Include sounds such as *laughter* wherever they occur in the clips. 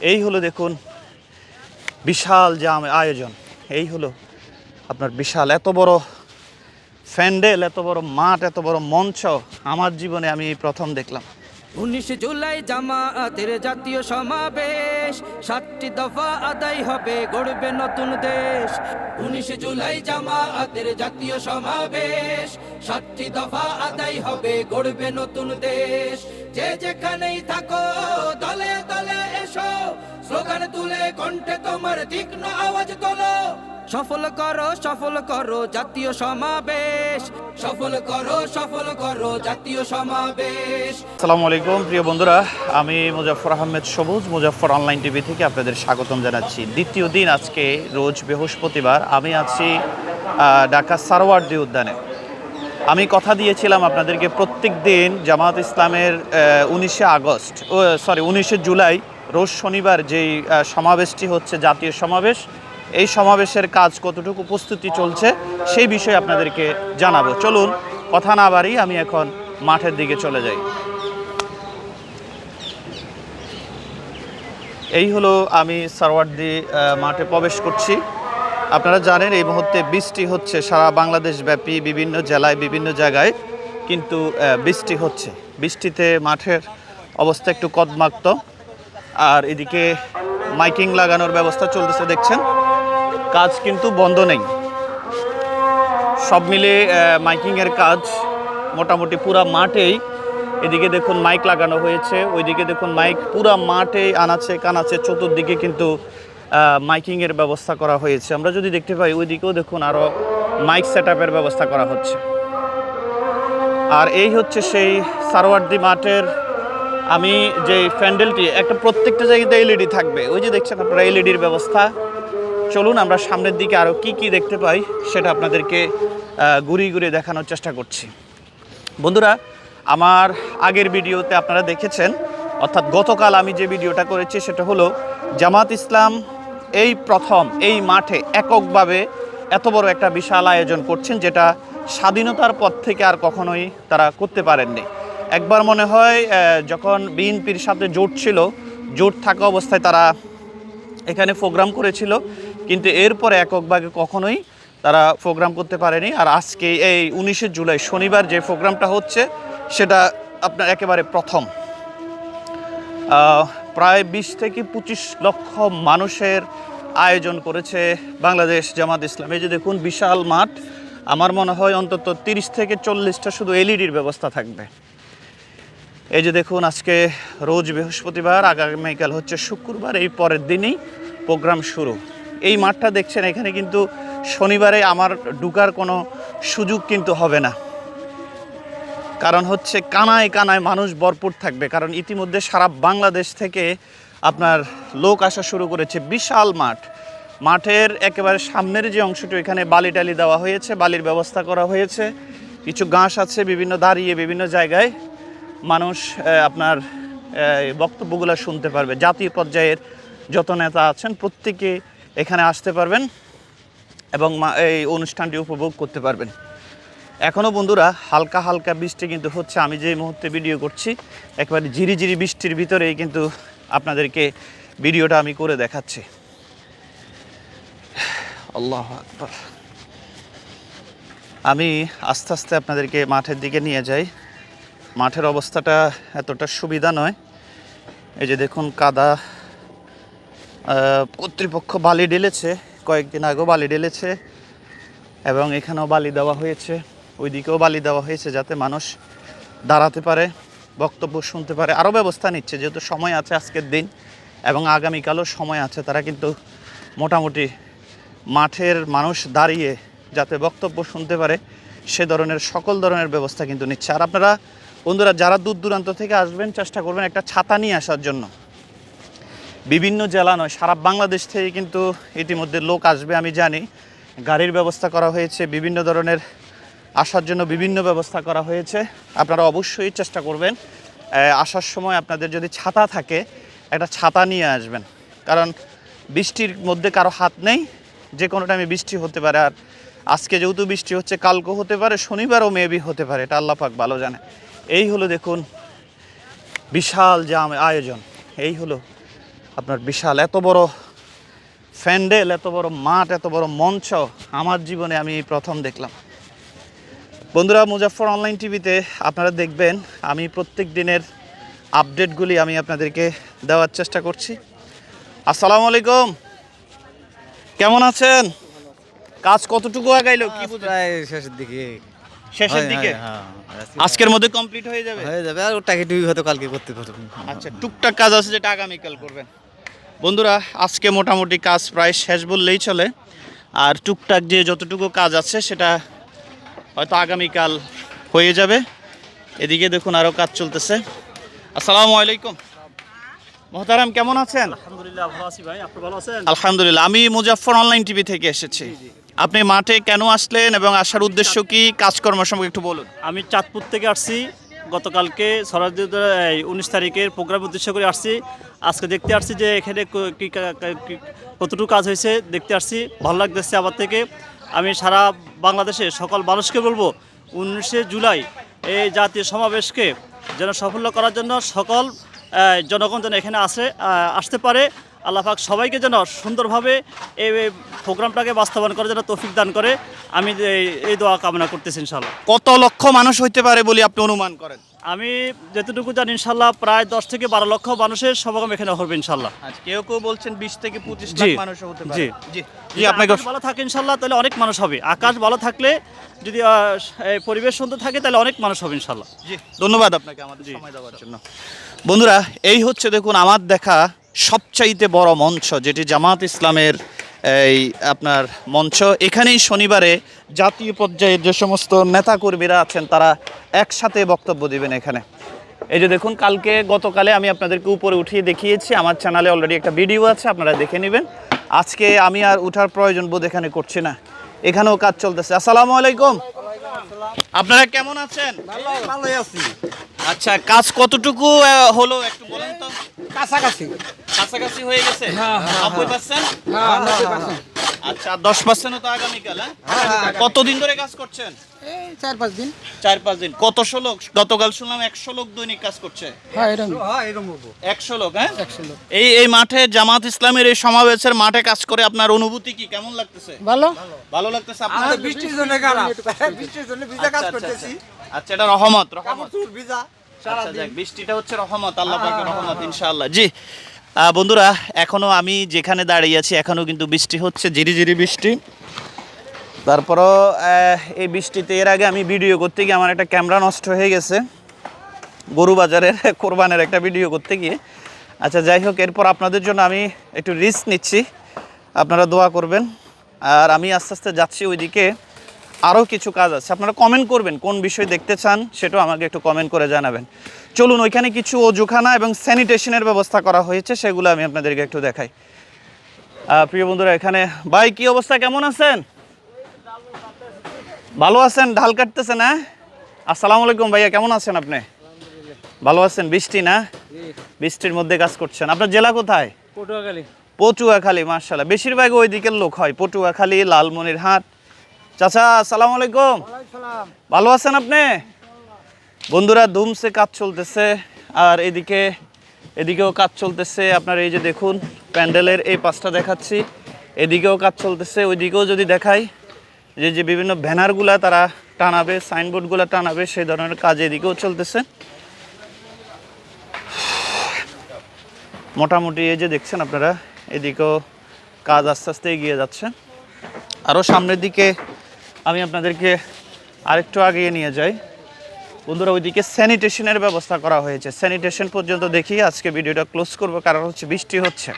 এই হলো দেখুন বিশাল আম- আয়োজন। এই হলো আপনার বিশাল, এত বড় ফ্যান্ডেল এত বড় মাঠ, এত বড় মঞ্চ আমার জীবনে আমি প্রথম দেখলাম। উনিশে জুলাই জামায়াতের জাতীয় সমাবেশ, সাতটি দফা আদায় হবে, গড়বে নতুন দেশ। উনিশে জুলাই জামায়াতের জাতীয় সমাবেশ, সাতটি দফা আদায় হবে, গড়বে নতুন দেশ। যে যেখানেই থাকো, দলে দলে স্লোগান তুলে কণ্ঠে তোমার তীক্ষ্ণ আওয়াজ তোলো। সফল করো সফল করো জাতীয় সমাবেশ। সফল করো সফল করো জাতীয় সমাবেশ। আসসালামু আলাইকুম, প্রিয় বন্ধুরা। আমি মুজাফর আহমেদ সবুজ, মুজাফর অনলাইন টিভি থেকে আপনাদের স্বাগতম জানাচ্ছি। দ্বিতীয় দিন আজকে, রোজ বৃহস্পতিবার, আমি আছি ঢাকা সারোয়ার্দি উদ্যানে। আমি কথা দিয়েছিলাম আপনাদেরকে প্রত্যেক দিন জামাত ইসলামের উনিশে আগস্ট সরি উনিশে জুলাই রোজ শনিবার যেই সমাবেশটি হচ্ছে, জাতীয় সমাবেশ, এই সমাবেশের কাজ কতটুকু প্রস্তুতি চলছে সেই বিষয়ে আপনাদেরকে জানাব। চলুন, কথা না বাড়ি আমি এখন মাঠের দিকে চলে যাই। এই হলো আমি সারওয়ার্দি মাঠে প্রবেশ করছি। আপনারা জানেন, এই মুহূর্তে বৃষ্টি হচ্ছে সারা বাংলাদেশ ব্যাপী, বিভিন্ন জেলায়, বিভিন্ন জায়গায়, কিন্তু বৃষ্টি হচ্ছে। বৃষ্টিতে মাঠের অবস্থা একটু কদমাক্ত। আর এদিকে মাইকিং লাগানোর ব্যবস্থা চলতেছে, দেখছেন? কাজ কিন্তু বন্ধ নেই। সব মিলে মাইকিংয়ের কাজ মোটামুটি পুরা মাঠেই। এদিকে দেখুন মাইক লাগানো হয়েছে, ওইদিকে দেখুন মাইক পুরা মাঠেই আনাচে কানাচে চতুর্দিকে কিন্তু মাইকিংয়ের ব্যবস্থা করা হয়েছে। আমরা যদি দেখতে পাই, ওইদিকেও দেখুন আরও মাইক সেট ব্যবস্থা করা হচ্ছে। আর এই হচ্ছে সেই সারোয়ার্দি মাঠের আমি যে প্যান্ডেলটি, একটা প্রত্যেকটা জায়গাতে এলইডি থাকবে। ওই যে দেখছেন আপনারা এলইডির ব্যবস্থা। চলুন আমরা সামনের দিকে আরও কি কি দেখতে পাই, সেটা আপনাদেরকে ঘুরিয়ে ঘুরিয়ে দেখানোর চেষ্টা করছি। বন্ধুরা, আমার আগের ভিডিওতে আপনারা দেখেছেন, অর্থাৎ গতকাল আমি যে ভিডিওটা করেছি, সেটা হলো জামাত ইসলাম এই প্রথম, এই মাঠে এককভাবে এত বড় একটা বিশাল আয়োজন করছেন, যেটা স্বাধীনতার পর থেকে আর কখনোই তারা করতে পারেননি। একবার মনে হয় যখন বিএনপির সাথে জোট ছিল, জোট থাকা অবস্থায় তারা এখানে প্রোগ্রাম করেছিল, কিন্তু এরপরে এককভাবে কখনোই তারা প্রোগ্রাম করতে পারেনি। আর আজকে এই উনিশে জুলাই, শনিবার যে প্রোগ্রামটা হচ্ছে, সেটা আপনার একেবারে প্রথম। প্রায় বিশ থেকে পঁচিশ লক্ষ মানুষের আয়োজন করেছে বাংলাদেশ জামাত ইসলাম। এই যে দেখুন, বিশাল মাঠ। আমার মনে হয় অন্তত তিরিশ থেকে চল্লিশটা শুধু এলইডির ব্যবস্থা থাকবে। এই যে দেখুন, আজকে রোজ বৃহস্পতিবার, আগামীকাল হচ্ছে শুক্রবার, এই পরের দিনই প্রোগ্রাম শুরু। এই মাঠটা দেখছেন, এখানে কিন্তু শনিবারে আমার ঢুকার কোনো সুযোগ কিন্তু হবে না। কারণ হচ্ছে কানায় কানায় মানুষ ভরপুর থাকবে, কারণ ইতিমধ্যে সারা বাংলাদেশ থেকে আপনার লোক আসা শুরু করেছে। বিশাল মাঠ। মাঠের একেবারে সামনের যে অংশটি এখানে বালি টালি দেওয়া হয়েছে, বালির ব্যবস্থা করা হয়েছে। কিছু ঘাস আছে বিভিন্ন, দাঁড়িয়ে বিভিন্ন জায়গায়। মানুষ আপনার বক্তব্যগুলো শুনতে পারবে। জাতীয় পর্যায়ের যত নেতা আছেন, প্রত্যেকে এখানে আসতে পারবেন এবং এই অনুষ্ঠানটি উপভোগ করতে পারবেন। এখনও বন্ধুরা, হালকা হালকা বৃষ্টি কিন্তু হচ্ছে। আমি যে মুহূর্তে ভিডিও করছি, একেবারে ঝিরিঝিরি বৃষ্টির ভিতরেই কিন্তু আপনাদেরকে ভিডিওটা আমি করে দেখাচ্ছি। আল্লাহ আমি আস্তে আস্তে আপনাদেরকে মাঠের দিকে নিয়ে যাই। মাঠের অবস্থাটা এতটা সুবিধা নয়। এই যে দেখুন কাদা কর্তৃপক্ষ বালি ঢেলেছে, কয়েকদিন আগেও বালি ঢেলেছে এবং এখানেও বালি দেওয়া হয়েছে, ওইদিকেও বালি দেওয়া হয়েছে যাতে মানুষ দাঁড়াতে পারে, বক্তব্য শুনতে পারে, আরও ব্যবস্থা নিচ্ছে। যেহেতু সময় আছে আজকের দিন এবং আগামীকালও সময় আছে, তারা কিন্তু মোটামুটি মাঠের মানুষ দাঁড়িয়ে যাতে বক্তব্য শুনতে পারে, সে ধরনের, সকল ধরনের ব্যবস্থা কিন্তু নিচ্ছে। আর আপনারা বন্ধুরা, যারা দূর দূরান্ত থেকে আসবেন, চেষ্টা করবেন একটা ছাতা নিয়ে আসার জন্য। বিভিন্ন জেলা নয়, সারা বাংলাদেশ থেকে কিন্তু ইতিমধ্যে লোক আসবে, আমি জানি। গাড়ির ব্যবস্থা করা হয়েছে, বিভিন্ন ধরনের আসার জন্য বিভিন্ন ব্যবস্থা করা হয়েছে। আপনারা অবশ্যই চেষ্টা করবেন আসার সময় আপনাদের যদি ছাতা থাকে, একটা ছাতা নিয়ে আসবেন। কারণ বৃষ্টির মধ্যে কারও হাত নেই, যে কোনো টাইমে বৃষ্টি হতে পারে। আর আজকে যেহেতু বৃষ্টি হচ্ছে, কালকেও হতে পারে, শনিবারও মেবি হতে পারে, এটা আল্লাহ পাক ভালো জানে। এই হলো দেখুন বিশাল যে আম- আয়োজন। এই হলো আপনার বিশাল এত বড় ফ্যান্ডেল এত বড় মাঠ এত বড় মঞ্চ আমার জীবনে আমি প্রথম দেখলাম। বন্ধুরা মুজাফর অনলাইন টিভিতে আপনারা দেখবেন আমি প্রত্যেক দিনের আপডেটগুলি আমি আপনাদেরকে দেওয়ার চেষ্টা করছি। আসসালামু আলাইকুম। কেমন আছেন? কাজ কতটুকু আগাইলো? কি? প্রায় শেষের দিকে। শেষের দিকে? হ্যাঁ। আজকের মধ্যে কমপ্লিট হয়ে যাবে? হয়ে যাবে আর ওটাকে টুই হয়তো কালকে করতে পারব। আচ্ছা টুকটাক কাজ আছে যেটা আগামীকাল করবেন। বন্ধুরা আজকে মোটামুটি কাজ প্রায় শেষ বললেই চলে। আর টুকটাক যে যতটুকু কাজ আছে সেটা হয়তো আগামীকাল হয়ে যাবে। এদিকে দেখুন আরও কাজ চলতেছে। আসসালামু আলাইকুম। মহতারাম কেমন আছেন? আলহামদুলিল্লাহ ভালো আছি ভাই। আপনি ভালো আছেন? আলহামদুলিল্লাহ আমি মুজাফফর অনলাইন টিভি থেকে এসেছি। আপনি মাঠে কেন আসলেন এবং আসার উদ্দেশ্য কি? কাজকর্ম সম্পর্কে একটু বলুন। আমি চাঁদপুর থেকে আসছি। গতকালকে সরাসরি উনিশ তারিখের প্রোগ্রাম উদ্দেশ্য করে আসছি। আজকে দেখতে আসছি যে এখানে কতটুকু কাজ হয়েছে দেখতে আসছি। ভালো লাগতেছে আবার থেকে। আমি সারা বাংলাদেশে সকল মানুষকে বলব, উনিশে জুলাই এই জাতীয় সমাবেশকে যেন সাফল্য করার জন্য সকল জনগণ যেন এখানে আসে আসতে পারে। আল্লাহ পাক সবাইকে যেন সুন্দরভাবে এই প্রোগ্রামটাকে বাস্তবায়ন করার জন্য তৌফিক দান করে। আমি এই- দোয়া কামনা করতেছি ইনশাল্লাহ কত লক্ষ মানুষ হইতে পারে বলে আপনি অনুমান করেন? আমি যতটুকু জানি ইনশাল্লাহ প্রায় দশ থেকে বারো লক্ষ মানুষের সমাগম এখানে হবে ইনশাল্লাহ আচ্ছা কেউ কেউ বলছেন বিশ থেকে পঁচিশ জি, লাখ মানুষ হতে পারে। জি। জি আপনাকে ভালো থাকে ইনশাল্লাহ তাহলে অনেক মানুষ হবে। আকাশ ভালো থাকলে যদি পরিবেশ সুন্দর থাকে তাহলে অনেক মানুষ হবে ইনশাল্লাহ জি ধন্যবাদ আপনাকে আমাদের সময় দেওয়ার জন্য। বন্ধুরা এই হচ্ছে দেখুন আমার দেখা সবচাইতে বড় মঞ্চ যেটি জামাত ইসলামের এই আপনার মঞ্চ। এখানেই শনিবারে জাতীয় পর্যায়ে যে সমস্ত নেতাকর্মীরা আছেন তারা একসাথে বক্তব্য দিবেন এখানে। এই যে দেখুন কালকে গতকালে আমি আপনাদেরকে উপরে উঠিয়ে দেখিয়েছি আমার চ্যানেলে অলরেডি একটা ভিডিও আছে আপনারা দেখে নেবেন। আজকে আমি আর উঠার প্রয়োজন বোধ এখানে করছি না। এখানেও কাজ চলতেছে। আসসালামু আলাইকুম। আপনারা কেমন আছেন? আচ্ছা কাজ কতটুকু হলো একটু বলেন তো। কাছাকাছি। কাছাকাছি হয়ে গেছে? নব্বই পার্সেন্ট আচ্ছা দশ পার্সেন্টও তো আগামীকাল হ্যাঁ? কতদিন ধরে কাজ করছেন? চার পাঁচ দিন। চার পাঁচ দিন। কতশো লোক গতকাল শুনলাম একশো লোক দৈনিক কাজ করছে। হ্যাঁ হ্যাঁ একশো লোক হ্যাঁ? এই এই মাঠে জামাত ইসলামের এই সমাবেশের মাঠে কাজ করে আপনার অনুভূতি কি? কেমন লাগতেছে? ভালো? ভালো লাগতেছে আপনার? বৃষ্টির জন্য বৃষ্টির জন্য ভিজা কাজ আচ্ছা, আচ্ছা, করতেছি। আচ্ছা। আচ্ছা এটা রহমত রহমত। ভিজা। আচ্ছা, বৃষ্টিটা হচ্ছে রহমত আল্লাহ পাকের রহমত ইনশাআল্লাহ। জি বন্ধুরা এখনও আমি যেখানে দাঁড়িয়ে আছি এখনও কিন্তু বৃষ্টি হচ্ছে ঝিরি ঝিরি বৃষ্টি। তারপরও এই বৃষ্টিতে এর আগে আমি ভিডিও করতে গিয়ে আমার একটা ক্যামেরা নষ্ট হয়ে গেছে। গরু বাজারের *laughs* কোরবানের একটা ভিডিও করতে গিয়ে। আচ্ছা যাই হোক এরপর আপনাদের জন্য আমি একটু রিস্ক নিচ্ছি। আপনারা দোয়া করবেন। আর আমি আস্তে আস্তে যাচ্ছি ওইদিকে। আরও কিছু কাজ আছে। আপনারা কমেন্ট করবেন কোন বিষয় দেখতে চান সেটাও আমাকে একটু কমেন্ট করে জানাবেন। চলুন ওইখানে কিছু অজুখানা এবং স্যানিটেশনের ব্যবস্থা করা হয়েছে সেগুলো আমি আপনাদেরকে একটু দেখাই। প্রিয় বন্ধুরা এখানে ভাই কি অবস্থা? কেমন আছেন? ভালো আছেন? ঢাল কাটতেছেন হ্যাঁ? আসসালামু আলাইকুম ভাইয়া কেমন আছেন আপনি? ভালো আছেন? বৃষ্টি না? বৃষ্টির মধ্যে কাজ করছেন। আপনার জেলা কোথায়? পটুয়াখালী। পটুয়াখালী মার্শাল্লাহ বেশিরভাগ ওই দিকের লোক হয় পটুয়াখালী লালমনিরহাট চাচা আসসালামু আলাইকুম। ভালো আছেন আপনি? বন্ধুরা ধুমসে কাজ চলতেছে। আর এদিকে এদিকেও কাজ চলতেছে। আপনার এই যে দেখুন প্যান্ডেলের এই পাশটা দেখাচ্ছি। এদিকেও কাজ চলতেছে। ওইদিকেও যদি দেখাই যে যে বিভিন্ন ব্যানারগুলা তারা টানাবে সাইনবোর্ডগুলো টানাবে সেই ধরনের কাজ এদিকেও চলতেছে। মোটামুটি এই যে দেখছেন আপনারা এদিকেও কাজ আস্তে আস্তে এগিয়ে যাচ্ছে। আরও সামনের দিকে আমি আপনাদেরকে আরেকটু আগিয়ে নিয়ে যাই। বন্ধুরা, ওইদিকে স্যানিটেশনের ব্যবস্থা করা হয়েছে। স্যানিটেশন পর্যন্ত দেখি, আজকে ভিডিওটা ক্লোজ করব, কারণ হচ্ছে বৃষ্টি হচ্ছে।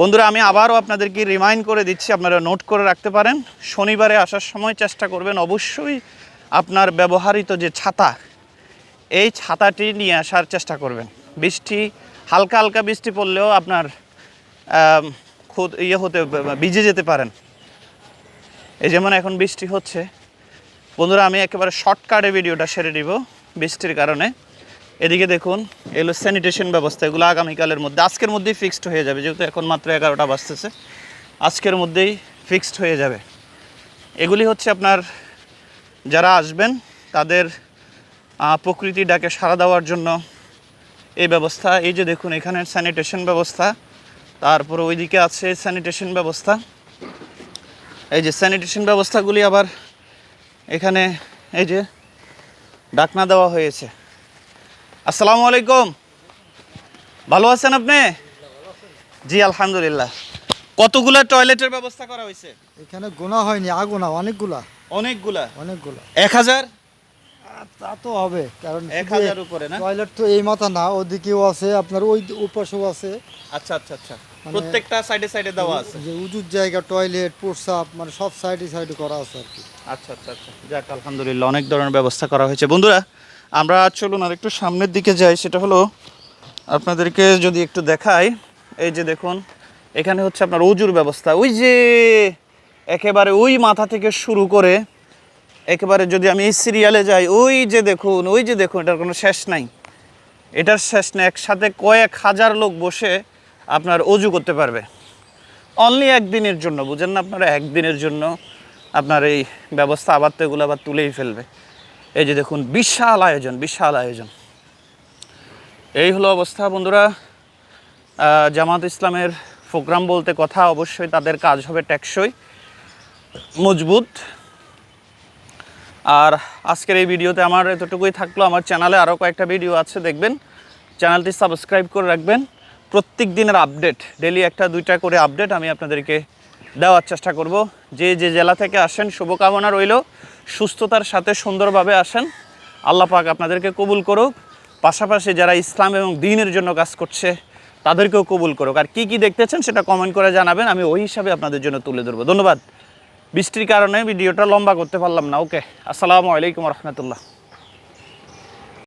বন্ধুরা, আমি আবারও আপনাদেরকে রিমাইন্ড করে দিচ্ছি, আপনারা নোট করে রাখতে পারেন। শনিবারে আসার সময় চেষ্টা করবেন অবশ্যই আপনার ব্যবহৃত যে ছাতা, এই ছাতাটি নিয়ে আসার চেষ্টা করবেন। বৃষ্টি, হালকা হালকা বৃষ্টি পড়লেও আপনার খুদ ইয়ে হতে, ভিজে যেতে পারেন। এই যেমন এখন বৃষ্টি হচ্ছে, বন্ধুরা আমি একেবারে শর্টকাটে ভিডিওটা সেরে দিব বৃষ্টির কারণে। এদিকে দেখুন এগুলো স্যানিটেশন ব্যবস্থা, এগুলো আগামীকালের মধ্যে, আজকের মধ্যেই ফিক্সড হয়ে যাবে, যেহেতু এখন মাত্র এগারোটা বাজতেছে। আজকের মধ্যেই ফিক্সড হয়ে যাবে। এগুলি হচ্ছে আপনার, যারা আসবেন, তাদের প্রকৃতি ডাকে সাড়া দেওয়ার জন্য এই ব্যবস্থা। এই যে দেখুন, এখানে স্যানিটেশন ব্যবস্থা, তারপর ওইদিকে আছে স্যানিটেশন ব্যবস্থা। এই যে স্যানিটেশন ব্যবস্থাগুলি আবার এখানে এই যে ডাকনা দেওয়া হয়েছে। আসসালামু আলাইকুম। ভালো আছেন আপনি? জি আলহামদুলিল্লাহ। কতগুলা টয়লেটের ব্যবস্থা করা হয়েছে? এখানে গোনা হয়নি আগুনা অনেকগুলা। অনেকগুলা? অনেকগুলা। এক হাজার? তা তো হবে কারণ এক হাজার উপরে না? টয়লেট তো এই মাথা না ওদিকেও আছে আপনার ওই উপাসও আছে। আচ্ছা আচ্ছা আচ্ছা। প্রত্যেকটা সাইডে সাইডে দেওয়া আছে? যে উজুর জায়গা টয়লেট প্রস্রাব মানে সব সাইডে সাইডে করা আছে আর কি। আচ্ছা আচ্ছা আচ্ছা। যাক আলহামদুলিল্লাহ অনেক ধরনের ব্যবস্থা করা হয়েছে। বন্ধুরা আমরা চলুন আর একটু সামনের দিকে যাই। সেটা হলো আপনাদেরকে যদি একটু দেখাই এই যে দেখুন এখানে হচ্ছে আপনার উজুর ব্যবস্থা। ওই যে একেবারে ওই মাথা থেকে শুরু করে একেবারে যদি আমি এই সিরিয়ালে যাই, ওই যে দেখুন, ওই যে দেখুন, এটার কোনো শেষ নাই। এটার শেষ নেই, একসাথে কয়েক হাজার লোক বসে আপনার অজু করতে পারবে। অনলি একদিনের জন্য, বুঝেন না আপনারা? একদিনের জন্য আপনার এই ব্যবস্থা আবার তো এগুলো আবার তুলেই ফেলবে। এই যে দেখুন, বিশাল আয়োজন বিশাল আয়োজন। এই হলো অবস্থা, বন্ধুরা। জামাত ইসলামের প্রোগ্রাম বলতে কথা অবশ্যই তাদের কাজ হবে টেকসই, মজবুত। আর আজকের এই ভিডিওতে আমার এতটুকুই থাকল। আমার চ্যানেলে আরও কয়েকটা ভিডিও আছে, দেখবেন। চ্যানেলটি সাবস্ক্রাইব করে রাখবেন। প্রত্যেক দিনের আপডেট ডেলি একটা, দুইটা করে আপডেট আমি আপনাদেরকে দেওয়ার চেষ্টা করব। যে যে জেলা থেকে আসেন, শুভকামনা রইল। সুস্থতার সাথে সুন্দরভাবে আসেন। আল্লাহ পাক আপনাদেরকে কবুল করুক। পাশাপাশি যারা ইসলাম এবং দিনের জন্য কাজ করছে, তাদেরকেও কবুল করুক। আর কি কি দেখতেছেন সেটা কমেন্ট করে জানাবেন। আমি ওই হিসাবে আপনাদের জন্য তুলে ধরবো। ধন্যবাদ। বৃষ্টির কারণে ভিডিওটা লম্বা করতে পারলাম না। ওকে আসসালামু আলাইকুম রহমতুল্লাহ।